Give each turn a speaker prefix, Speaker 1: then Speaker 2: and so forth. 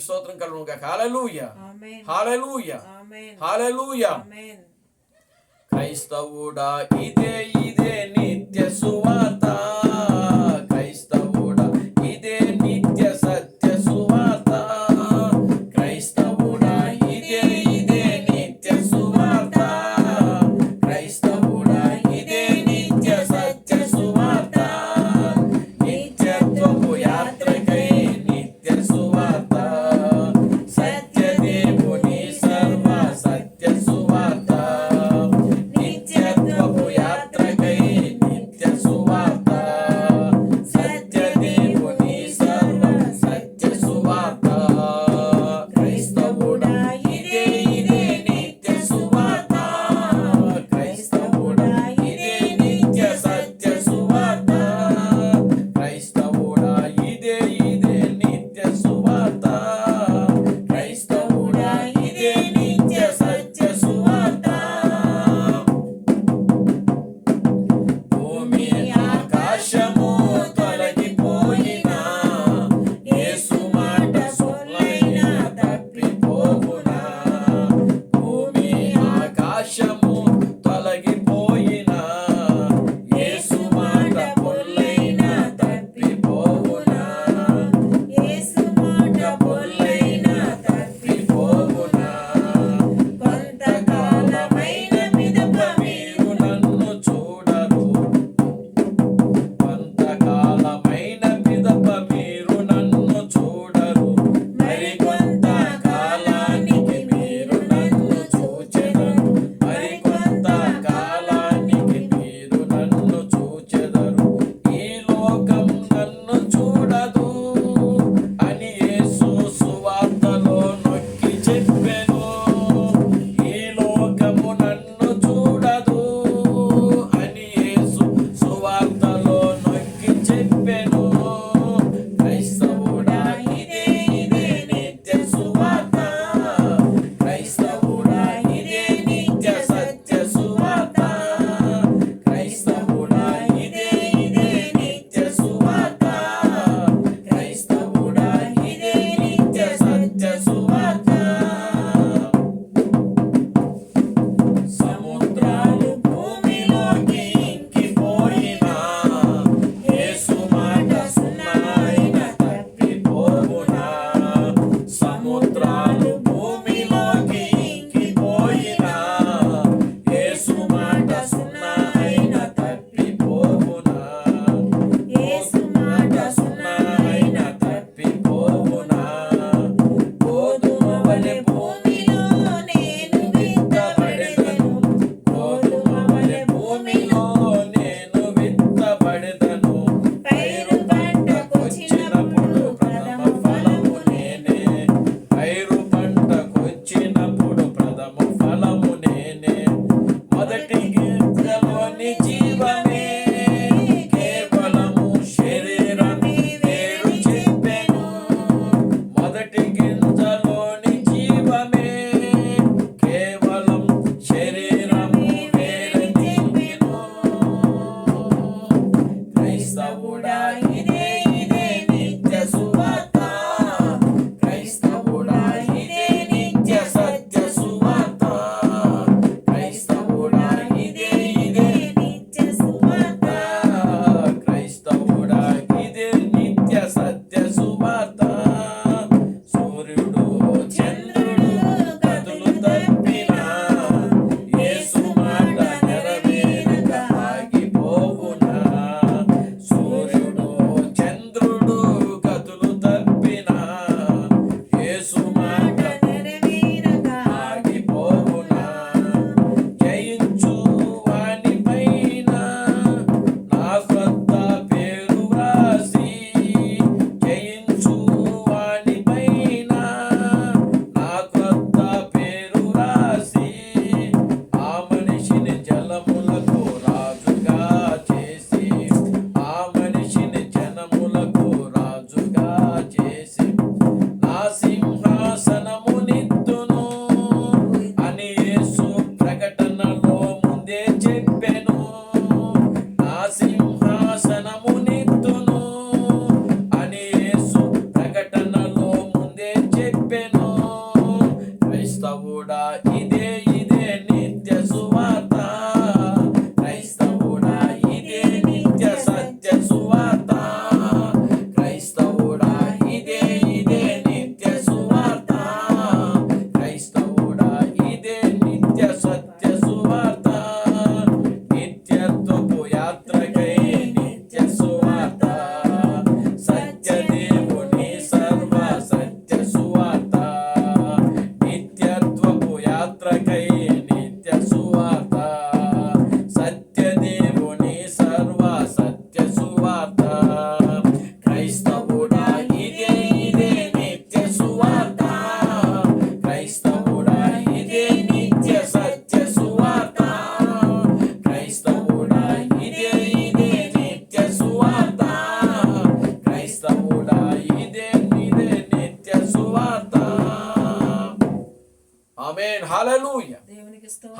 Speaker 1: స్తోత్రం కలుగును గాక హల్లెలూయా. హల్లెలూయా. హల్లెలూయా క్రైస్తవుడా ఇదే ఇదే తప్పు యాత్రకి ఆమెన్ హల్లెలూయా
Speaker 2: దేవునికి స్తోత్రం.